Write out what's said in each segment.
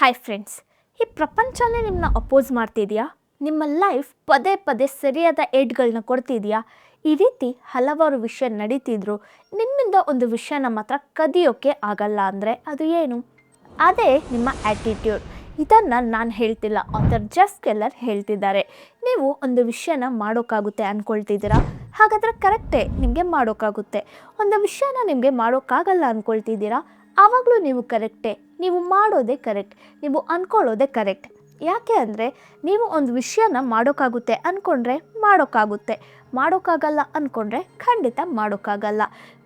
Hi friends ಈ ಪ್ರಪಂಚನೇ ನಿಮ್ಮನ್ನ oppose ಮಾಡ್ತಿದೆಯಾ? ನಿಮ್ಮ ಲೈಫ್ ಪದೇ ಪದೇ ಸರಿಯಾದ ಏಡ್ಗಳನ್ನ ಕೊಡ್ತಿದೆಯಾ? ಈ ರೀತಿ ಹಲವಾರು ವಿಷಯ ನಡೀತಿದ್ರು. ನಿಮ್ಮಿಂದ ಒಂದು ವಿಷಯನ ಮಾತ್ರ ಕದಿಯೋಕ್ಕೆ ಆಗಲ್ಲ ಅಂದರೆ ಅದು ಏನು? ಅದೇ ನಿಮ್ಮ ಆ್ಯಟಿಟ್ಯೂಡ್ ಇದನ್ನು ನಾನು ಹೇಳ್ತಿಲ್ಲ ಆಥರ್ ಜಸ್ಟ್ ಕೆಲ್ಲರ್ ಹೇಳ್ತಿದ್ದಾರೆ. ನೀವು ಒಂದು ವಿಷಯನ ಮಾಡೋಕ್ಕಾಗುತ್ತೆ ಅಂದ್ಕೊಳ್ತಿದ್ದೀರಾ ಹಾಗಾದರೆ ಕರೆಕ್ಟೇ ನಿಮಗೆ ಮಾಡೋಕ್ಕಾಗುತ್ತೆ ಒಂದು ವಿಷಯನ ನಿಮಗೆ ಮಾಡೋಕ್ಕಾಗಲ್ಲ ಅಂದ್ಕೊಳ್ತಿದ್ದೀರಾ ಆವಾಗಲೂ ನೀವು ಕರೆಕ್ಟೇ ನೀವು ಮಾಡೋದೇ ಕರೆಕ್ಟ್, ನೀವು ಅಂದ್ಕೊಳ್ಳೋದೇ ಕರೆಕ್ಟ್. ಯಾಕೆ ಅಂದರೆ ನೀವು ಒಂದು ವಿಷಯನ ಮಾಡೋಕ್ಕಾಗುತ್ತೆ ಅಂದ್ಕೊಂಡ್ರೆ ಮಾಡೋಕ್ಕಾಗುತ್ತೆ. ಮಾಡೋಕ್ಕಾಗಲ್ಲ ಅಂದ್ಕೊಂಡ್ರೆ ಖಂಡಿತ ಮಾಡೋಕ್ಕಾಗಲ್ಲ.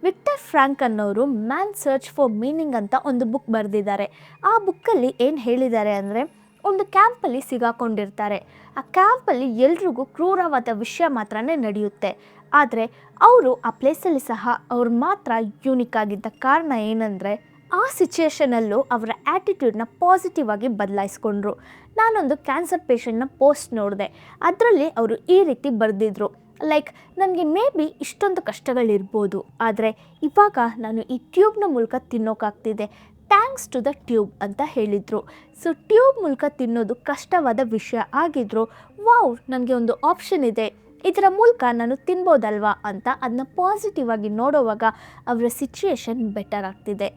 ವಿಕ್ಟರ್ ಫ್ರ್ಯಾಂಕ್ ಅನ್ನೋರು ಮ್ಯಾನ್ ಸರ್ಚ್ ಫಾರ್ ಮೀನಿಂಗ್ ಅಂತ ಒಂದು ಬುಕ್ ಬರೆದಿದ್ದಾರೆ. ಆ ಬುಕ್ಕಲ್ಲಿ ಏನು ಹೇಳಿದ್ದಾರೆ ಅಂದರೆ ಒಂದು ಕ್ಯಾಂಪಲ್ಲಿ ಸಿಗಾಕೊಂಡಿರ್ತಾರೆ. ಆ ಕ್ಯಾಂಪಲ್ಲಿ ಎಲ್ರಿಗೂ ಕ್ರೂರವಾದ ವಿಷಯ ಮಾತ್ರ ನಡೆಯುತ್ತೆ. ಆದರೆ ಅವರು ಆ ಪ್ಲೇಸಲ್ಲಿ ಸಹ ಅವ್ರು ಮಾತ್ರ ಯೂನಿಕ್ ಆಗಿದ್ದ ಕಾರಣ ಏನಂದರೆ ಆ ಸಿಚುಯೇಷನಲ್ಲೂ ಅವರ ಆ್ಯಟಿಟ್ಯೂಡ್ನ ಪಾಸಿಟಿವ್ ಆಗಿ ಬದಲಾಯಿಸ್ಕೊಂಡ್ರು. ನಾನೊಂದು ಕ್ಯಾನ್ಸರ್ ಪೇಷಂಟ್ನ ಪೋಸ್ಟ್ ನೋಡಿದೆ. ಅದರಲ್ಲಿ ಅವರು ಈ ರೀತಿ ಬರೆದಿದ್ರು. ಲೈಕ್ ನನಗೆ ಮೇ ಬಿ ಇಷ್ಟೊಂದು ಕಷ್ಟಗಳಿರ್ಬೋದು, ಆದರೆ ಇವಾಗ ನಾನು ಈ ಟ್ಯೂಬ್ನ ಮೂಲಕ ತಿನ್ನೋಕ್ಕಾಗ್ತಿದೆ ಥ್ಯಾಂಕ್ಸ್ ಟು ದ ಟ್ಯೂಬ್ ಅಂತ ಹೇಳಿದರು. ಸೊ ಟ್ಯೂಬ್ ಮೂಲಕ ತಿನ್ನೋದು ಕಷ್ಟವಾದ ವಿಷಯ ಆಗಿದ್ರು. ವಾವ್ ನನಗೆ ಒಂದು ಆಪ್ಷನ್ ಇದೆ. ಇದರ ಮೂಲಕ ನಾನು ತಿನ್ಬೋದಲ್ವಾ ಅಂತ ಅದನ್ನ ಪಾಸಿಟಿವ್ ಆಗಿ ನೋಡೋವಾಗ ಅವರ ಸಿಚುಯೇಷನ್ ಬೆಟರ್ ಆಗ್ತಿದೆ.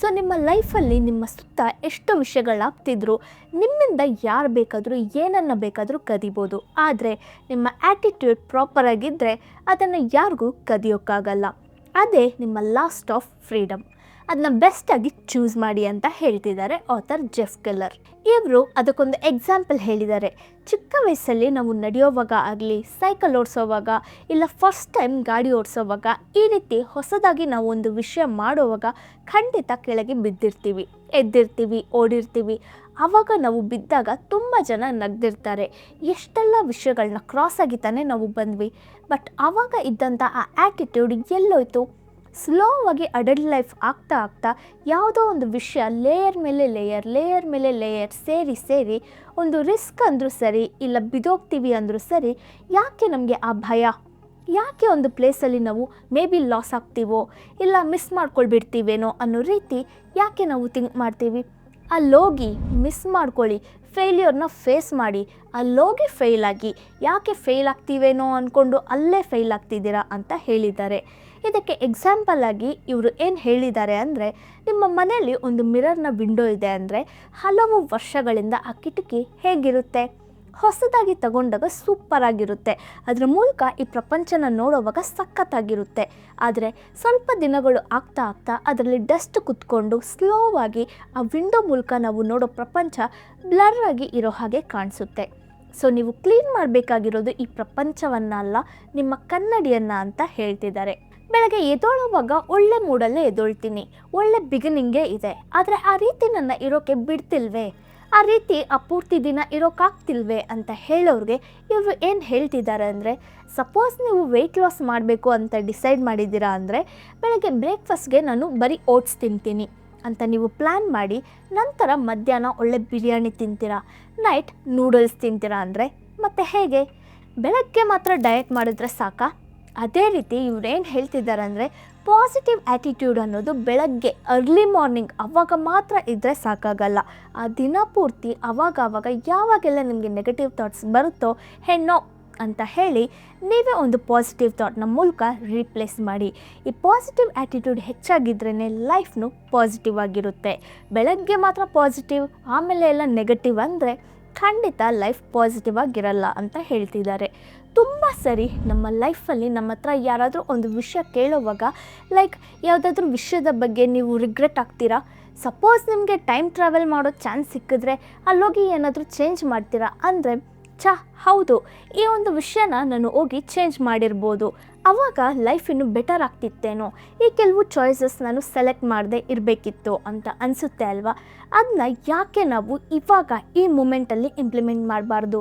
ಸೊ ನಿಮ್ಮ ಲೈಫಲ್ಲಿ ನಿಮ್ಮ ಸುತ್ತ ಎಷ್ಟು ವಿಷಯಗಳಾಗ್ತಿದ್ರು ನಿಮ್ಮಿಂದ ಯಾರು ಬೇಕಾದರೂ ಏನನ್ನು ಬೇಕಾದರೂ ಕದಿಬೋದು. ಆದರೆ, ನಿಮ್ಮ ಆ್ಯಟಿಟ್ಯೂಡ್ ಪ್ರಾಪರಾಗಿದ್ದರೆ ಅದನ್ನು ಯಾರಿಗೂ ಕದಿಯೋಕ್ಕಾಗಲ್ಲ. ಅದೇ ನಿಮ್ಮ ಲಾಸ್ಟ್ ಆಫ್ ಫ್ರೀಡಮ್ ಅದನ್ನ ಬೆಸ್ಟಾಗಿ ಚೂಸ್ ಮಾಡಿ ಅಂತ ಹೇಳ್ತಿದ್ದಾರೆ ಆಥರ್ ಜೆಫ್ ಕೆಲ್ಲರ್ ಇವರು ಅದಕ್ಕೊಂದು ಎಕ್ಸಾಂಪಲ್ ಹೇಳಿದ್ದಾರೆ. ಚಿಕ್ಕ ವಯಸ್ಸಲ್ಲಿ ನಾವು ನಡೆಯೋವಾಗ ಆಗಲಿ ಸೈಕಲ್ ಓಡಿಸೋವಾಗ ಇಲ್ಲ ಫಸ್ಟ್ ಟೈಮ್ ಗಾಡಿ ಓಡಿಸೋವಾಗ ಈ ರೀತಿ ಹೊಸದಾಗಿ ನಾವು ಒಂದು ವಿಷಯ ಮಾಡುವಾಗ ಖಂಡಿತ ಕೆಳಗೆ ಬಿದ್ದಿರ್ತೀವಿ, ಎದ್ದಿರ್ತೀವಿ, ಓಡಿರ್ತೀವಿ. ಆವಾಗ ನಾವು ಬಿದ್ದಾಗ ತುಂಬ ಜನ ನಗ್ದಿರ್ತಾರೆ. ಎಷ್ಟೆಲ್ಲ ವಿಷಯಗಳನ್ನ ಕ್ರಾಸ್ ಆಗಿ ತಾನೇ ನಾವು ಬಂದ್ವಿ. ಬಟ್ ಆವಾಗ ಇದ್ದಂಥ ಆ ಆ್ಯಟಿಟ್ಯೂಡ್ ಎಲ್ಲೋಯ್ತು. ಸ್ಲೋವಾಗಿ ಅಡಲ್ಟ್ ಲೈಫ್ ಆಗ್ತಾ ಆಗ್ತಾ ಯಾವುದೋ ಒಂದು ವಿಷಯ ಲೇಯರ್ ಮೇಲೆ ಲೇಯರ್ ಲೇಯರ್ ಮೇಲೆ ಲೇಯರ್ ಸೇರಿ ಸೇರಿ ಒಂದು ರಿಸ್ಕ್ ಅಂದರೂ ಸರಿ ಇಲ್ಲ ಬಿದೋಗ್ತೀವಿ ಅಂದರೂ ಸರಿ ಯಾಕೆ ನಮಗೆ ಆ ಭಯ? ಯಾಕೆ ಒಂದು ಪ್ಲೇಸಲ್ಲಿ ನಾವು ಮೇ ಬಿ ಲಾಸ್ ಆಗ್ತೀವೋ ಇಲ್ಲ ಮಿಸ್ ಮಾಡ್ಕೊಳ್ಬಿಡ್ತೀವೇನೋ ಅನ್ನೋ ರೀತಿ ಯಾಕೆ ನಾವು ಥಿಂಕ್ ಮಾಡ್ತೀವಿ? ಅಲ್ಲೋಗಿ ಮಿಸ್ ಮಾಡ್ಕೊಳ್ಳಿ ಫೇಲ್ಯೂರ್ನ ಫೇಸ್ ಮಾಡಿ ಅಲ್ಲೋಗಿ ಫೇಲ್ ಆಗಿ ಯಾಕೆ ಫೇಲ್ ಆಗ್ತೀವೇನೋ ಅಂದ್ಕೊಂಡು ಅಲ್ಲೇ ಫೇಲ್ ಆಗ್ತಿದ್ದೀರಾ ಅಂತ ಹೇಳಿದ್ದಾರೆ. ಇದಕ್ಕೆ ಎಕ್ಸಾಂಪಲ್ ಆಗಿ ಇವರು ಏನು ಹೇಳಿದ್ದಾರೆ ಅಂದರೆ, ನಿಮ್ಮ ಮನೆಯಲ್ಲಿ ಒಂದು ಮಿರರ್ನ ವಿಂಡೋ ಇದೆ ಅಂದರೆ, ಹಲವು ವರ್ಷಗಳಿಂದ ಆ ಕಿಟಕಿ ಹೇಗಿರುತ್ತೆ? ಹೊಸದಾಗಿ ತಗೊಂಡಾಗ ಸೂಪರಾಗಿರುತ್ತೆ ಅದರ ಮೂಲಕ ಈ ಪ್ರಪಂಚನ ನೋಡೋವಾಗ ಸಖತ್ತಾಗಿರುತ್ತೆ. ಆದರೆ, ಸ್ವಲ್ಪ ದಿನಗಳು ಆಗ್ತಾ ಆಗ್ತಾ ಅದರಲ್ಲಿ ಡಸ್ಟ್ ಕುತ್ಕೊಂಡು ಸ್ಲೋವಾಗಿ ಆ ವಿಂಡೋ ಮೂಲಕ ನಾವು ನೋಡೋ ಪ್ರಪಂಚ ಬ್ಲರ್ ಆಗಿ ಇರೋ ಹಾಗೆ ಕಾಣಿಸುತ್ತೆ. ಸೊ ನೀವು ಕ್ಲೀನ್ ಮಾಡಬೇಕಾಗಿರೋದು ಈ ಪ್ರಪಂಚವನ್ನಲ್ಲ, ನಿಮ್ಮ ಕನ್ನಡಿಯನ್ನು ಅಂತ ಹೇಳ್ತಿದ್ದಾರೆ. ಬೆಳಗ್ಗೆ ಎದ್ದೋಳುವಾಗ ಒಳ್ಳೆ ಮೂಡಲ್ಲೇ ಎದ್ದೊಳ್ತೀನಿ. ಒಳ್ಳೆ ಬಿಗಿನಿಂಗೇ ಇದೆ. ಆದರೆ ಆ ರೀತಿ ನನ್ನ ಇರೋಕ್ಕೆ ಬಿಡ್ತಿಲ್ವೇ? ಆ ರೀತಿ ಆ ಪೂರ್ತಿ ದಿನ ಇರೋಕ್ಕಾಗ್ತಿಲ್ವೇ ಅಂತ ಹೇಳೋರಿಗೆ ಇವರು ಏನು ಹೇಳ್ತಿದ್ದಾರೆ ಅಂದರೆ ಸಪೋಸ್ ನೀವು ವೆಯ್ಟ್ ಲಾಸ್ ಮಾಡಬೇಕು ಅಂತ ಡಿಸೈಡ್ ಮಾಡಿದ್ದೀರಾ ಅಂದರೆ, ಬೆಳಗ್ಗೆ ಬ್ರೇಕ್ಫಾಸ್ಟ್ಗೆ ನಾನು ಬರೀ ಓಟ್ಸ್ ತಿಂತೀನಿ ಅಂತ ನೀವು ಪ್ಲ್ಯಾನ್ ಮಾಡಿ, ನಂತರ ಮಧ್ಯಾಹ್ನ ಒಳ್ಳೆ ಬಿರಿಯಾನಿ ತಿಂತೀರಾ ನೈಟ್ ನೂಡಲ್ಸ್ ತಿಂತೀರಾ ಅಂದರೆ, ಮತ್ತೆ ಹೇಗೆ? ಬೆಳಗ್ಗೆ ಮಾತ್ರ ಡಯಟ್ ಮಾಡಿದ್ರೆ ಸಾಕಾ? ಅದೇ ರೀತಿ ಇವರೇನು ಹೇಳ್ತಿದ್ದಾರೆ ಅಂದರೆ ಪಾಸಿಟಿವ್ ಆ್ಯಟಿಟ್ಯೂಡ್ ಅನ್ನೋದು ಬೆಳಗ್ಗೆ ಅರ್ಲಿ ಮಾರ್ನಿಂಗ್ ಅವಾಗ ಮಾತ್ರ ಇದ್ದರೆ ಸಾಕಾಗಲ್ಲ. ಆ ದಿನ ಪೂರ್ತಿ ಅವಾಗ ಅವಾಗ ಯಾವಾಗೆಲ್ಲ ನಿಮಗೆ ನೆಗೆಟಿವ್ ಥಾಟ್ಸ್ ಬರುತ್ತೋ ಹೆಣ್ಣೋ ಅಂತ ಹೇಳಿ ನೀವೇ ಒಂದು ಪಾಸಿಟಿವ್ ಥಾಟ್ನ ಮೂಲಕ ರೀಪ್ಲೇಸ್ ಮಾಡಿ. ಈ ಪಾಸಿಟಿವ್ ಆ್ಯಟಿಟ್ಯೂಡ್ ಹೆಚ್ಚಾಗಿದ್ರೇ ಲೈಫ್ನು ಪಾಸಿಟಿವ್ ಆಗಿರುತ್ತೆ. ಬೆಳಗ್ಗೆ ಮಾತ್ರ ಪಾಸಿಟಿವ್ ಆಮೇಲೆ ಎಲ್ಲ ನೆಗೆಟಿವ್ ಅಂದರೆ ಖಂಡಿತ ಲೈಫ್ ಪಾಸಿಟಿವ್ ಆಗಿರಲ್ಲ ಅಂತ ಹೇಳ್ತಿದ್ದಾರೆ. ತುಂಬ ಸರಿ ನಮ್ಮ ಲೈಫಲ್ಲಿ ನಮ್ಮ ಹತ್ರ ಯಾರಾದರೂ ಒಂದು ವಿಷಯ ಕೇಳೋವಾಗ ಲೈಕ್ ಯಾವುದಾದ್ರೂ ವಿಷಯದ ಬಗ್ಗೆ ನೀವು ರಿಗ್ರೆಟ್ ಆಗ್ತೀರಾ? ಸಪೋಸ್ ನಿಮಗೆ ಟೈಮ್ ಟ್ರಾವೆಲ್ ಮಾಡೋ ಚಾನ್ಸ್ ಸಿಕ್ಕಿದ್ರೆ, ಅಲ್ಲೋಗಿ ಏನಾದರೂ ಚೇಂಜ್ ಮಾಡ್ತೀರಾ? ಅಂದರೆ, ಛಾ, ಹೌದು. ಈ ಒಂದು ವಿಷಯನ ನಾನು ಹೋಗಿ ಚೇಂಜ್ ಮಾಡಿರ್ಬೋದು. ಆವಾಗ ಲೈಫ್ ಇನ್ನೂ ಬೆಟರ್ ಆಗ್ತಿತ್ತೇನೋ? ಈ ಕೆಲವು ಚಾಯ್ಸಸ್ ನಾನು ಸೆಲೆಕ್ಟ್ ಮಾಡದೆ ಇರಬೇಕಿತ್ತು ಅಂತ ಅನಿಸುತ್ತೆ ಅಲ್ವಾ? ಅದನ್ನ ಯಾಕೆ ನಾವು ಇವಾಗ ಈ ಮೂಮೆಂಟಲ್ಲಿ ಇಂಪ್ಲಿಮೆಂಟ್ ಮಾಡಬಾರ್ದು?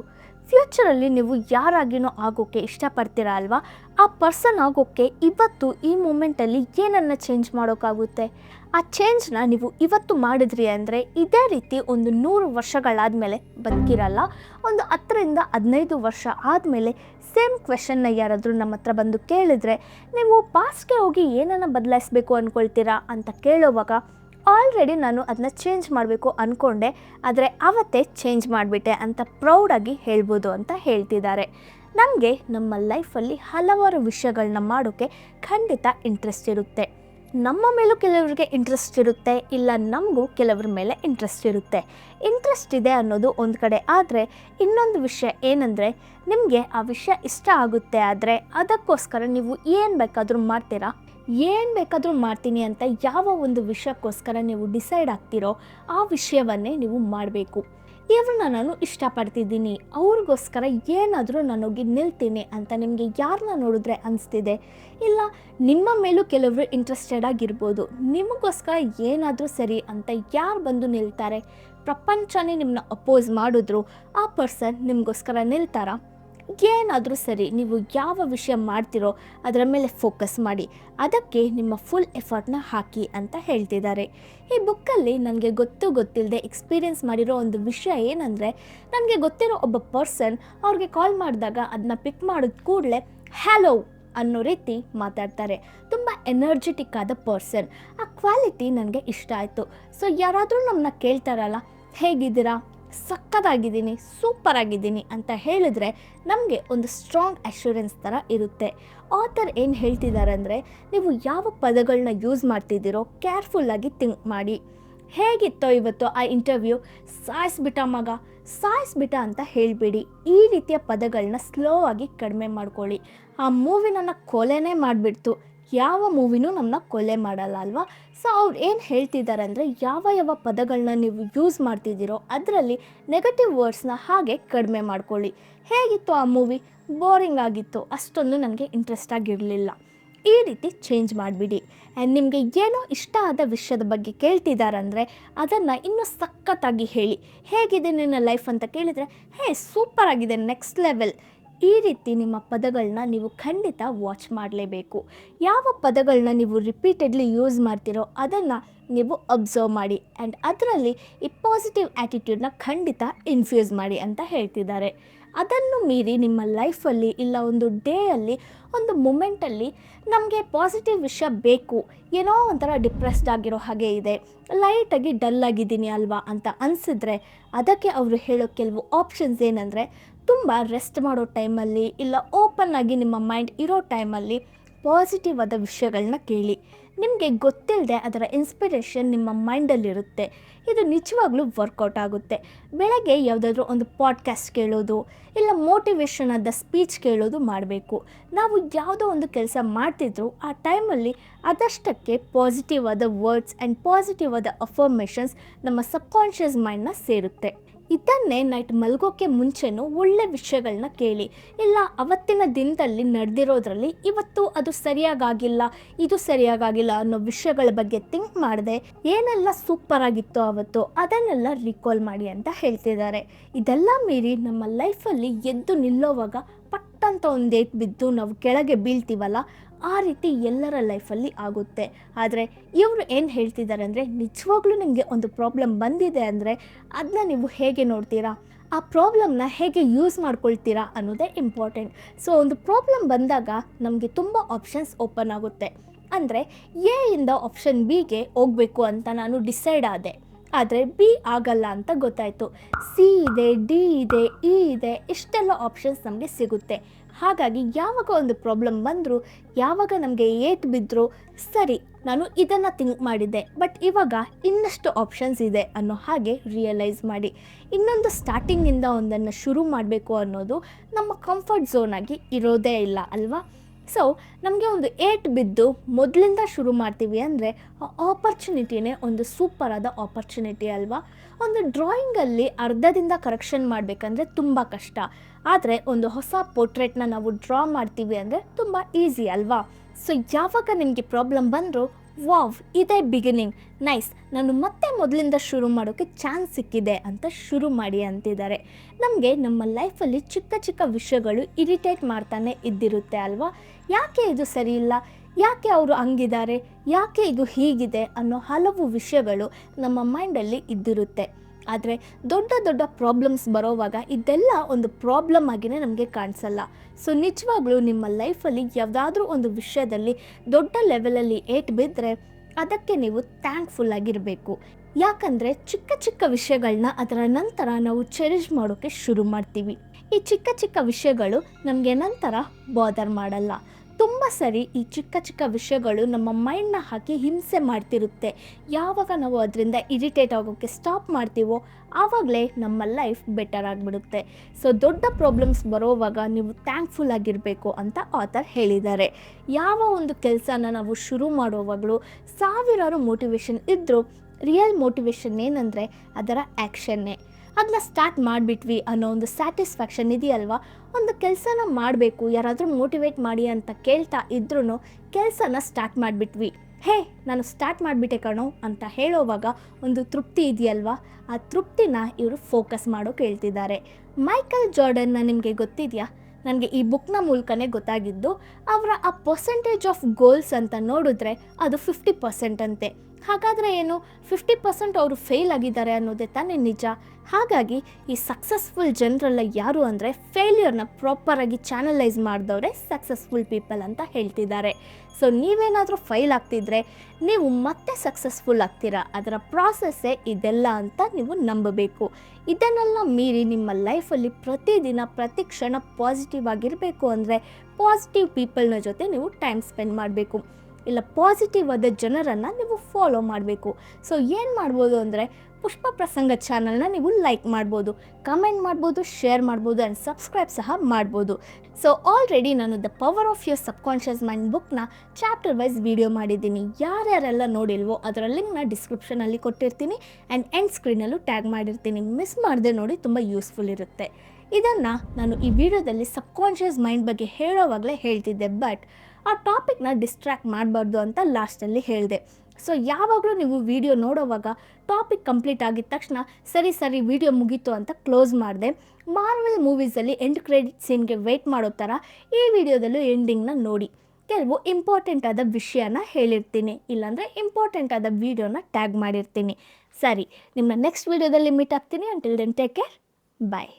ಫ್ಯೂಚರಲ್ಲಿ ನೀವು ಯಾರಾಗಿನೂ ಆಗೋಕ್ಕೆ ಇಷ್ಟಪಡ್ತೀರಾ ಅಲ್ವಾ? ಆ ಪರ್ಸನ್ ಆಗೋಕ್ಕೆ ಇವತ್ತು ಈ ಮೂಮೆಂಟಲ್ಲಿ ಏನನ್ನು ಚೇಂಜ್ ಮಾಡೋಕ್ಕಾಗುತ್ತೆ ಆ ಚೇಂಜ್ನ ನೀವು ಇವತ್ತು ಮಾಡಿದ್ರಿ ಅಂದರೆ ಇದೇ ರೀತಿ ಒಂದು ನೂರು ವರ್ಷಗಳಾದಮೇಲೆ ಬದುಕಿರಲ್ಲ. ಒಂದು ಹತ್ತರಿಂದ ಹದಿನೈದು ವರ್ಷ ಆದಮೇಲೆ ಸೇಮ್ ಕ್ವೆಶನ್ನ ಯಾರಾದರೂ ನಮ್ಮ ಹತ್ರ ಬಂದು ಕೇಳಿದ್ರೆ, ನೀವು ಪಾಸ್ಟ್ಗೆ ಹೋಗಿ ಏನನ್ನು ಬದಲಾಯಿಸಬೇಕು ಅಂದ್ಕೊಳ್ತೀರಾ ಅಂತ ಕೇಳೋವಾಗ ಆಲ್ರೆಡಿ ನಾನು ಅದನ್ನ ಚೇಂಜ್ ಮಾಡಬೇಕು ಅಂದ್ಕೊಂಡೆ ಆದರೆ ಅವತ್ತೇ ಚೇಂಜ್ ಮಾಡಿಬಿಟ್ಟೆ ಅಂತ ಪ್ರೌಡಾಗಿ ಹೇಳ್ಬೋದು ಅಂತ ಹೇಳ್ತಿದ್ದಾರೆ. ನಮಗೆ ನಮ್ಮ ಲೈಫಲ್ಲಿ ಹಲವಾರು ವಿಷಯಗಳನ್ನ ಮಾಡೋಕ್ಕೆ ಖಂಡಿತ ಇಂಟ್ರೆಸ್ಟ್ ಇರುತ್ತೆ. ನಮ್ಮ ಮೇಲೂ ಕೆಲವರಿಗೆ ಇಂಟ್ರೆಸ್ಟ್ ಇರುತ್ತೆ, ಇಲ್ಲ ನಮಗೂ ಕೆಲವ್ರ ಮೇಲೆ ಇಂಟ್ರೆಸ್ಟ್ ಇರುತ್ತೆ. ಇಂಟ್ರೆಸ್ಟ್ ಇದೆ ಅನ್ನೋದು ಒಂದು ಕಡೆ, ಆದರೆ ಇನ್ನೊಂದು ವಿಷಯ ಏನಂದರೆ, ನಿಮಗೆ ಆ ವಿಷಯ ಇಷ್ಟ ಆಗುತ್ತೆ, ಆದರೆ ಅದಕ್ಕೋಸ್ಕರ ನೀವು ಏನು ಬೇಕಾದರೂ ಮಾಡ್ತೀರಾ? ಏನು ಬೇಕಾದರೂ ಮಾಡ್ತೀನಿ ಅಂತ ಯಾವ ಒಂದು ವಿಷಯಕ್ಕೋಸ್ಕರ ನೀವು ಡಿಸೈಡ್ ಆಗ್ತಿರೋ ಆ ವಿಷಯವನ್ನೇ ನೀವು ಮಾಡಬೇಕು. ಇವ್ರನ್ನ ನಾನು ಇಷ್ಟಪಡ್ತಿದ್ದೀನಿ. ಅವ್ರಿಗೋಸ್ಕರ ಏನಾದರೂ ನಾನೋಗಿ ನಿಲ್ತೀನಿ ಅಂತ ನಿಮಗೆ ಯಾರನ್ನ ನೋಡಿದ್ರೆ ಅನಿಸ್ತಿದೆ? ಇಲ್ಲ, ನಿಮ್ಮ ಮೇಲೂ ಕೆಲವರು ಇಂಟ್ರೆಸ್ಟೆಡ್ ಆಗಿರ್ಬೋದು. ನಿಮಗೋಸ್ಕರ ಏನಾದರೂ ಸರಿ ಅಂತ ಯಾರು ಬಂದು ನಿಲ್ತಾರೆ? ಪ್ರಪಂಚನೇ ನಿಮ್ಮನ್ನ ಅಪೋಸ್ ಮಾಡಿದ್ರು. ಆ ಪರ್ಸನ್ ನಿಮಗೋಸ್ಕರ ನಿಲ್ತಾರಾ? ಏನಾದರೂ ಸರಿ ನೀವು ಯಾವ ವಿಷಯ ಮಾಡ್ತಿರೋ ಅದರ ಮೇಲೆ ಫೋಕಸ್ ಮಾಡಿ, ಅದಕ್ಕೆ ನಿಮ್ಮ ಫುಲ್ ಎಫರ್ಟ್ನ ಹಾಕಿ ಅಂತ ಹೇಳ್ತಿದ್ದಾರೆ. ಈ ಬುಕ್ಕಲ್ಲಿ ನನಗೆ ಗೊತ್ತು ಗೊತ್ತಿಲ್ಲದೆ ಎಕ್ಸ್ಪೀರಿಯೆನ್ಸ್ ಮಾಡಿರೋ ಒಂದು ವಿಷಯ ಏನಂದರೆ, ನನಗೆ ಗೊತ್ತಿರೋ ಒಬ್ಬ ಪರ್ಸನ್ ಅವ್ರಿಗೆ ಕಾಲ್ ಮಾಡಿದಾಗ ಅದನ್ನ ಪಿಕ್ ಮಾಡಿದ ಕೂಡಲೇ ಹ್ಯಾಲೋ ಅನ್ನೋ ರೀತಿ ಮಾತಾಡ್ತಾರೆ. ತುಂಬ ಎನರ್ಜೆಟಿಕ್ ಆದ ಪರ್ಸನ್ ಆ ಕ್ವಾಲಿಟಿ ನನಗೆ ಇಷ್ಟ ಆಯಿತು. ಸೊ ಯಾರಾದರೂ ನಮ್ಮನ್ನ ಕೇಳ್ತಾರಲ್ಲ, ಹೇಗಿದ್ದೀರಾ? ಸಕ್ಕತ್ತಾಗಿದ್ದೀನಿ ಸೂಪರ್ ಆಗಿದ್ದೀನಿ ಅಂತ ಹೇಳಿದ್ರೆ ನಮಗೆ ಒಂದು ಸ್ಟ್ರಾಂಗ್ ಅಶ್ಯೂರೆನ್ಸ್ ಥರ ಇರುತ್ತೆ. ಆಥರ್ ಏನು ಹೇಳ್ತಿದ್ದಾರೆ ಅಂದರೆ, ನೀವು ಯಾವ ಪದಗಳನ್ನ ಯೂಸ್ ಮಾಡ್ತಿದ್ದೀರೋ ಕೇರ್ಫುಲ್ಲಾಗಿ ಥಿಂಕ್ ಮಾಡಿ. ಹೇಗಿತ್ತೋ ಇವತ್ತು ಆ ಇಂಟರ್ವ್ಯೂ ಸಾಯಿಸ್ಬಿಟ್ಟ ಮಗ, ಸಾಯಿಸ್ಬಿಟ್ಟ ಅಂತ ಹೇಳಿಬಿಡಿ. ಈ ರೀತಿಯ ಪದಗಳನ್ನ ಸ್ಲೋ ಆಗಿ ಕಡಿಮೆ ಮಾಡ್ಕೊಳ್ಳಿ. ಆ ಮೂವಿ ನನ್ನ ಕೊಲೆನೇ ಮಾಡಿಬಿಡ್ತು. ಯಾವ ಮೂವಿನೂ ನಮ್ಮನ್ನ ಕೊಲೆ ಮಾಡಲ್ಲ ಅಲ್ವಾ? ಸೊ ಅವ್ರು ಏನು ಹೇಳ್ತಿದ್ದಾರೆ ಅಂದರೆ ಯಾವ ಯಾವ ಪದಗಳನ್ನ ನೀವು ಯೂಸ್ ಮಾಡ್ತಿದ್ದೀರೋ ಅದರಲ್ಲಿ ನೆಗೆಟಿವ್ ವರ್ಡ್ಸ್ನ ಹಾಗೆ ಕಡಿಮೆ ಮಾಡ್ಕೊಳ್ಳಿ. ಹೇಗಿತ್ತು ಆ ಮೂವಿ? ಬೋರಿಂಗ್ ಆಗಿತ್ತು. ಅಷ್ಟೊಂದು ನನಗೆ ಇಂಟ್ರೆಸ್ಟ್ ಆಗಿರಲಿಲ್ಲ. ಈ ರೀತಿ ಚೇಂಜ್ ಮಾಡಿಬಿಡಿ. ಆ್ಯಂಡ್ ನಿಮಗೆ ಏನೋ ಇಷ್ಟ ಆದ ವಿಷಯದ ಬಗ್ಗೆ ಕೇಳ್ತಿದ್ದಾರಂದರೆ ಅದನ್ನು ಇನ್ನೂ ಸಖತ್ತಾಗಿ ಹೇಳಿ. ಹೇಗಿದೆ ನಿನ್ನ ಲೈಫ್ ಅಂತ ಕೇಳಿದರೆ, ಹೇ ಸೂಪರ್ ಆಗಿದೆ ನೆಕ್ಸ್ಟ್ ಲೆವೆಲ್ ಈ ರೀತಿ ನಿಮ್ಮ ಪದಗಳನ್ನ ನೀವು ಖಂಡಿತ ವಾಚ್ ಮಾಡಲೇಬೇಕು. ಯಾವ ಪದಗಳನ್ನ ನೀವು ರಿಪೀಟೆಡ್ಲಿ ಯೂಸ್ ಮಾಡ್ತೀರೋ ಅದನ್ನು ನೀವು ಅಬ್ಸರ್ವ್ ಮಾಡಿ ಆ್ಯಂಡ್ ಅದರಲ್ಲಿ ಈ ಪಾಸಿಟಿವ್ ಆ್ಯಟಿಟ್ಯೂಡ್ನ ಖಂಡಿತ ಇನ್ಫ್ಯೂಸ್ ಮಾಡಿ ಅಂತ ಹೇಳ್ತಿದ್ದಾರೆ. ಅದನ್ನು ಮೀರಿ ನಿಮ್ಮ ಲೈಫಲ್ಲಿ ಇಲ್ಲ ಒಂದು ಡೇಯಲ್ಲಿ ಒಂದು ಮೂಮೆಂಟಲ್ಲಿ ನಮಗೆ ಪಾಸಿಟಿವ್ ವಿಷಯ ಬೇಕು. ಏನೋ ಒಂಥರ ಡಿಪ್ರೆಸ್ಡ್ ಆಗಿರೋ ಹಾಗೆ ಇದೆ. ಲೈಟಾಗಿ ಡಲ್ ಆಗಿದ್ದೀನಿ ಅಲ್ವಾ ಅಂತ ಅನಿಸಿದ್ರೆ ಅದಕ್ಕೆ ಅವರು ಹೇಳೋ ಕೆಲವು ಆಪ್ಷನ್ಸ್ ಏನಂದರೆ ತುಂಬ ರೆಸ್ಟ್ ಮಾಡೋ ಟೈಮಲ್ಲಿ ಇಲ್ಲ ಓಪನ್ ಆಗಿ ನಿಮ್ಮ ಮೈಂಡ್ ಇರೋ ಟೈಮಲ್ಲಿ ಪಾಸಿಟಿವ್ ಆದ ವಿಷಯಗಳನ್ನ ಕೇಳಿ. ನಿಮಗೆ ಗೊತ್ತಿಲ್ಲದೆ ಅದರ ಇನ್ಸ್ಪಿರೇಷನ್ ನಿಮ್ಮ ಮೈಂಡಲ್ಲಿರುತ್ತೆ ಇದು ನಿಜವಾಗ್ಲೂ ವರ್ಕೌಟ್ ಆಗುತ್ತೆ. ಬೆಳಗ್ಗೆ ಯಾವುದಾದ್ರೂ ಒಂದು ಪಾಡ್ಕಾಸ್ಟ್ ಕೇಳೋದು ಇಲ್ಲ ಮೋಟಿವೇಶನ್ ಆದ ಸ್ಪೀಚ್ ಕೇಳೋದು ಮಾಡಬೇಕು. ನಾವು ಯಾವುದೋ ಒಂದು ಕೆಲಸ ಮಾಡ್ತಿದ್ರು ಆ ಟೈಮಲ್ಲಿ ಅದಷ್ಟಕ್ಕೆ ಪಾಸಿಟಿವ್ ಆದ ವರ್ಡ್ಸ್ ಆ್ಯಂಡ್ ಪಾಸಿಟಿವ್ ಆದ ಅಫರ್ಮೇಷನ್ಸ್ ನಮ್ಮ ಸಬ್ಕಾನ್ಷಿಯಸ್ ಮೈಂಡ್ನ ಸೇರುತ್ತೆ. ಇದನ್ನೇ ನೈಟ್ ಮಲಗೋಕ್ಕೆ ಮುಂಚೆನೂ ಒಳ್ಳೆ ವಿಷಯಗಳನ್ನ ಕೇಳಿ. ಇಲ್ಲ, ಅವತ್ತಿನ ದಿನದಲ್ಲಿ ನಡೆದಿರೋದ್ರಲ್ಲಿ ಇವತ್ತು ಅದು ಸರಿಯಾಗಿಲ್ಲ ಇದು ಸರಿಯಾಗಿಲ್ಲ ಅನ್ನೋ ವಿಷಯಗಳ ಬಗ್ಗೆ ಥಿಂಕ್ ಮಾಡದೆ. ಏನೆಲ್ಲ ಸೂಪರ್ ಆಗಿತ್ತು ಅವತ್ತು ಅದನ್ನೆಲ್ಲ ರಿಕಾಲ್ ಮಾಡಿ ಅಂತ ಹೇಳ್ತಿದ್ದಾರೆ. ಇದೆಲ್ಲ ಮೀರಿ ನಮ್ಮ ಲೈಫಲ್ಲಿ ಎದ್ದು ನಿಲ್ಲೋವಾಗ ಪಟ್ಟಂತ ಒಂದು ಡೇಟ್ ಬಿದ್ದು ನಾವು ಕೆಳಗೆ ಬೀಳ್ತೀವಲ್ಲ, ಆ ರೀತಿ ಎಲ್ಲರ ಲೈಫಲ್ಲಿ ಆಗುತ್ತೆ. ಆದರೆ ಇವರು ಏನು ಹೇಳ್ತಿದ್ದಾರೆ ಅಂದರೆ, ನಿಜವಾಗ್ಲೂ ನಿಮಗೆ ಒಂದು ಪ್ರಾಬ್ಲಮ್ ಬಂದಿದೆ ಅಂದರೆ ಅದನ್ನ ನೀವು ಹೇಗೆ ನೋಡ್ತೀರಾ? ಆ ಪ್ರಾಬ್ಲಮ್ನ ಹೇಗೆ ಯೂಸ್ ಮಾಡ್ಕೊಳ್ತೀರಾ ಅನ್ನೋದೇ ಇಂಪಾರ್ಟೆಂಟ್ ಸೊ ಒಂದು ಪ್ರಾಬ್ಲಮ್ ಬಂದಾಗ ನಮಗೆ ತುಂಬ ಆಪ್ಷನ್ಸ್ ಓಪನ್ ಆಗುತ್ತೆ. ಅಂದರೆ ಎ ಇಂದ ಆಪ್ಷನ್ ಬಿಗೆ ಹೋಗಬೇಕು ಅಂತ ನಾನು ಡಿಸೈಡ್ ಆದೆ. ಆದರೆ ಬಿ ಆಗಲ್ಲ ಅಂತ ಗೊತ್ತಾಯಿತು. ಸಿ ಇದೆ, ಡಿ ಇದೆ, ಇ ಇದೆ, ಇಷ್ಟೆಲ್ಲ ಆಪ್ಷನ್ಸ್ ನಮಗೆ ಸಿಗುತ್ತೆ. ಹಾಗಾಗಿ ಯಾವಾಗ ಒಂದು ಪ್ರಾಬ್ಲಮ್ ಬಂದರೂ, ಯಾವಾಗ ನಮಗೆ ಏಟ್ ಬಿದ್ದರೂ ಸರಿ, ನಾನು ಇದನ್ನು ಥಿಂಕ್ ಮಾಡಿದ್ದೆ. ಬಟ್ ಇವಾಗ ಇನ್ನಷ್ಟು ಆಪ್ಷನ್ಸ್ ಇದೆ ಅನ್ನೋ ಹಾಗೆ ರಿಯಲೈಸ್ ಮಾಡಿ. ಇನ್ನೊಂದು ಸ್ಟಾರ್ಟಿಂಗಿಂದ ಒಂದನ್ನು ಶುರು ಮಾಡಬೇಕು ಅನ್ನೋದು ನಮ್ಮ ಕಂಫರ್ಟ್ ಝೋನಾಗಿ ಇರೋದೇ ಇಲ್ಲ, ಅಲ್ವಾ? ಸೊ ನಮಗೆ ಒಂದು ಏಟ್ ಬಿದ್ದು ಮೊದಲಿಂದ ಶುರು ಮಾಡ್ತೀವಿ ಅಂದರೆ ಆಪರ್ಚುನಿಟಿನೇ ಒಂದು ಸೂಪರಾದ ಆಪರ್ಚುನಿಟಿ ಅಲ್ವಾ? ಒಂದು ಡ್ರಾಯಿಂಗಲ್ಲಿ ಅರ್ಧದಿಂದ ಕರೆಕ್ಷನ್ ಮಾಡಬೇಕಂದ್ರೆ ತುಂಬ ಕಷ್ಟ. ಆದರೆ ಒಂದು ಹೊಸ ಪೋರ್ಟ್ರೇಟ್ನ ನಾವು ಡ್ರಾ ಮಾಡ್ತೀವಿ ಅಂದರೆ ತುಂಬ ಈಸಿ ಅಲ್ವಾ? ಸೊ ಯಾವಾಗ ನಿಮಗೆ ಪ್ರಾಬ್ಲಮ್ ಬಂದರೂ ವಾವ್, ಇದೇ ಬಿಗಿನಿಂಗ್ ನೈಸ್ ನಾನು ಮತ್ತೆ ಮೊದಲಿಂದ ಶುರು ಮಾಡೋಕ್ಕೆ ಚಾನ್ಸ್ ಸಿಕ್ಕಿದೆ ಅಂತ ಶುರು ಮಾಡಿ ಅಂತಿದ್ದಾರೆ. ನಮಗೆ ನಮ್ಮ ಲೈಫಲ್ಲಿ ಚಿಕ್ಕ ಚಿಕ್ಕ ವಿಷಯಗಳು ಇರಿಟೇಟ್ ಮಾಡ್ತಾನೆ ಇದ್ದಿರುತ್ತೆ ಅಲ್ವಾ? ಯಾಕೆ ಇದು ಸರಿಯಿಲ್ಲ ಯಾಕೆ ಅವರು ಹಂಗಿದ್ದಾರೆ? ಯಾಕೆ ಇದು ಹೀಗಿದೆ ಅನ್ನೋ ಹಲವು ವಿಷಯಗಳು ನಮ್ಮ ಮೈಂಡಲ್ಲಿ ಇದ್ದಿರುತ್ತೆ. ಆದರೆ ದೊಡ್ಡ ದೊಡ್ಡ ಪ್ರಾಬ್ಲಮ್ಸ್ ಬರೋವಾಗ ಇದೆಲ್ಲ ಒಂದು ಪ್ರಾಬ್ಲಮ್ ಆಗಿನೇ ನಮಗೆ ಕಾಣಿಸಲ್ಲ. ಸೊ ನಿಜವಾಗ್ಲೂ ನಿಮ್ಮ ಲೈಫಲ್ಲಿ ಯಾವುದಾದ್ರೂ ಒಂದು ವಿಷಯದಲ್ಲಿ ದೊಡ್ಡ ಲೆವೆಲಲ್ಲಿ ಏಟ್ ಬಿದ್ದರೆ ಅದಕ್ಕೆ ನೀವು ಥ್ಯಾಂಕ್ಫುಲ್ ಆಗಿರಬೇಕು. ಯಾಕಂದರೆ ಚಿಕ್ಕ ಚಿಕ್ಕ ವಿಷಯಗಳನ್ನ ಅದರ ನಂತರ ನಾವು ಚೆರಿಷ್ ಮಾಡೋಕ್ಕೆ ಶುರು ಮಾಡ್ತೀವಿ. ಈ ಚಿಕ್ಕ ಚಿಕ್ಕ ವಿಷಯಗಳು ನಮಗೆ ನಂತರ ಬಾದರ್ ಮಾಡಲ್ಲ. ತುಂಬ ಸರಿ ಈ ಚಿಕ್ಕ ಚಿಕ್ಕ ವಿಷಯಗಳು ನಮ್ಮ ಮೈಂಡ್ನ ಹಾಕಿ ಹಿಂಸೆ ಮಾಡ್ತಿರುತ್ತೆ. ಯಾವಾಗ ನಾವು ಅದರಿಂದ ಇರಿಟೇಟ್ ಆಗೋಕ್ಕೆ ಸ್ಟಾಪ್ ಮಾಡ್ತೀವೋ ಆವಾಗಲೇ ನಮ್ಮ ಲೈಫ್ ಬೆಟರ್ ಆಗಿಬಿಡುತ್ತೆ. ಸೊ, ದೊಡ್ಡ ಪ್ರಾಬ್ಲಮ್ಸ್ ಬರೋವಾಗ ನೀವು ಥ್ಯಾಂಕ್ಫುಲ್ ಆಗಿರಬೇಕು ಅಂತ ಆಥರ್ ಹೇಳಿದ್ದಾರೆ. ಯಾವ ಒಂದು ಕೆಲಸನ ನಾವು ಶುರು ಮಾಡುವಾಗಲೂ ಸಾವಿರಾರು ಮೋಟಿವೇಶನ್ ಇದ್ದರೂ ರಿಯಲ್ ಮೋಟಿವೇಶನ್ ಏನಂದರೆ ಅದರ ಆ್ಯಕ್ಷನ್ನೇ. ಅದನ್ನ ಸ್ಟಾರ್ಟ್ ಮಾಡಿಬಿಟ್ವಿ ಅನ್ನೋ ಒಂದು ಸ್ಯಾಟಿಸ್ಫ್ಯಾಕ್ಷನ್ ಇದೆಯಲ್ವಾ? ಒಂದು ಕೆಲಸನ ಮಾಡಬೇಕು, ಯಾರಾದರೂ ಮೋಟಿವೇಟ್ ಮಾಡಿ ಅಂತ ಕೇಳ್ತಾ ಇದ್ರೂ ಕೆಲಸನ ಸ್ಟಾರ್ಟ್ ಮಾಡಿಬಿಟ್ವಿ. ಹೇ, ನಾನು ಸ್ಟಾರ್ಟ್ ಮಾಡಿಬಿಟ್ಟೆ ಕಣೋ ಅಂತ ಹೇಳೋವಾಗ ಒಂದು ತೃಪ್ತಿ ಇದೆಯಲ್ವಾ? ಆ ತೃಪ್ತಿನ ಇವರು ಫೋಕಸ್ ಮಾಡೋಕೆ ಹೇಳ್ತಿದ್ದಾರೆ ಮೈಕಲ್ ಜಾರ್ಡನ್ನ ನಿಮಗೆ ಗೊತ್ತಿದೆಯಾ? ನನಗೆ ಈ ಬುಕ್ನ ಮೂಲಕನೇ ಗೊತ್ತಾಗಿದ್ದು, ಅವರ ಆ ಪರ್ಸೆಂಟೇಜ್ ಆಫ್ ಗೋಲ್ಸ್ ಅಂತ ನೋಡಿದ್ರೆ ಅದು ಫಿಫ್ಟಿ ಪರ್ಸೆಂಟ್ ಅಂತೆ. ಹಾಗಾದರೆ ಏನು? ಫಿಫ್ಟಿ ಪರ್ಸೆಂಟ್ ಅವರು ಫೇಲ್ ಆಗಿದ್ದಾರೆ ಅನ್ನೋದೇ ತಾನೇ ನಿಜ. ಹಾಗಾಗಿ ಈ ಸಕ್ಸಸ್ಫುಲ್ ಜನರೆಲ್ಲ ಯಾರು ಅಂದರೆ ಫೇಲ್ಯೂರ್ನ ಪ್ರಾಪರಾಗಿ ಚಾನಲೈಸ್ ಮಾಡಿದವರೇ ಸಕ್ಸಸ್ಫುಲ್ ಪೀಪಲ್ ಅಂತ ಹೇಳ್ತಿದ್ದಾರೆ. ಸೊ ನೀವೇನಾದರೂ ಫೈಲ್ ಆಗ್ತಿದ್ರೆ ನೀವು ಮತ್ತೆ ಸಕ್ಸಸ್ಫುಲ್ ಆಗ್ತೀರಾ? ಅದರ ಪ್ರಾಸೆಸ್ಸೇ ಇದೆಲ್ಲ ಅಂತ ನೀವು ನಂಬಬೇಕು. ಇದನ್ನೆಲ್ಲ ಮೀರಿ ನಿಮ್ಮ ಲೈಫಲ್ಲಿ ಪ್ರತಿದಿನ ಪ್ರತಿ ಕ್ಷಣ ಪಾಸಿಟಿವ್ ಆಗಿರಬೇಕು ಅಂದರೆ ಪಾಸಿಟಿವ್ ಪೀಪಲ್ನ ಜೊತೆ ನೀವು ಟೈಮ್ ಸ್ಪೆಂಡ್ ಮಾಡಬೇಕು. ಇಲ್ಲ ಪಾಸಿಟಿವ್ ಆದ ಜನರನ್ನು ನೀವು ಫಾಲೋ ಮಾಡಬೇಕು. ಸೊ ಏನು ಮಾಡ್ಬೋದು ಅಂದರೆ ಪುಷ್ಪ ಪ್ರಸಂಗ ಚಾನಲ್ನ ನೀವು ಲೈಕ್ ಮಾಡ್ಬೋದು ಕಮೆಂಟ್ ಮಾಡ್ಬೋದು ಶೇರ್ ಮಾಡ್ಬೋದು ಆ್ಯಂಡ್ ಸಬ್ಸ್ಕ್ರೈಬ್ ಸಹ ಮಾಡ್ಬೋದು. ಸೊ ಆಲ್ರೆಡಿ ನಾನು the power of your subconscious mind ಬುಕ್ನ ಚಾಪ್ಟರ್ ವೈಸ್ ವಿಡಿಯೋ ಮಾಡಿದ್ದೀನಿ. ಯಾರ್ಯಾರೆಲ್ಲ ನೋಡಿಲ್ವೋ ಅದರ ಲಿಂಕ್ನ ಡಿಸ್ಕ್ರಿಪ್ಷನಲ್ಲಿ ಕೊಟ್ಟಿರ್ತೀನಿ ಆ್ಯಂಡ್ ಎಂಡ್ ಸ್ಕ್ರೀನಲ್ಲೂ ಟ್ಯಾಗ್ ಮಾಡಿರ್ತೀನಿ. ಮಿಸ್ ಮಾಡದೆ ನೋಡಿ ತುಂಬ ಯೂಸ್ಫುಲ್ ಇರುತ್ತೆ. ಇದನ್ನು ನಾನು ಈ ವಿಡಿಯೋದಲ್ಲಿ ಸಬ್ಕಾನ್ಷಿಯಸ್ ಮೈಂಡ್ ಬಗ್ಗೆ ಹೇಳೋವಾಗಲೇ ಹೇಳ್ತಿದ್ದೆ ಬಟ್ ಆ ಟಾಪಿಕ್ನ ಡಿಸ್ಟ್ರ್ಯಾಕ್ಟ್ ಮಾಡಬಾರ್ದು ಅಂತ ಲಾಸ್ಟಲ್ಲಿ ಹೇಳಿದೆ. ಸೊ ಯಾವಾಗಲೂ ನೀವು ವಿಡಿಯೋ ನೋಡೋವಾಗ ಟಾಪಿಕ್ ಕಂಪ್ಲೀಟ್ ಆಗಿದ ತಕ್ಷಣ ಸರಿ ಸರಿ ವಿಡಿಯೋ ಮುಗೀತು ಅಂತ ಕ್ಲೋಸ್ ಮಾಡಿದೆ. ಮಾರ್ವೆಲ್ ಮೂವೀಸಲ್ಲಿ ಎಂಡ್ ಕ್ರೆಡಿಟ್ ಸೀನ್ಗೆ ವೆಯ್ಟ್ ಮಾಡೋ ಥರ ಈ ವಿಡಿಯೋದಲ್ಲೂ ಎಂಡಿಂಗ್ನ ನೋಡಿ. ಕೆಲವು ಇಂಪಾರ್ಟೆಂಟ್ ಆದ ವಿಷಯನ ಹೇಳಿರ್ತೀನಿ. ಇಲ್ಲಾಂದರೆ ಇಂಪಾರ್ಟೆಂಟ್ ಆದ ವಿಡಿಯೋನ ಟ್ಯಾಗ್ ಮಾಡಿರ್ತೀನಿ. ಸರಿ ನಿಮ್ಮ ನೆಕ್ಸ್ಟ್ ವಿಡಿಯೋದಲ್ಲಿ ಮೀಟ್ ಆಗ್ತೀನಿ. Until then take care bye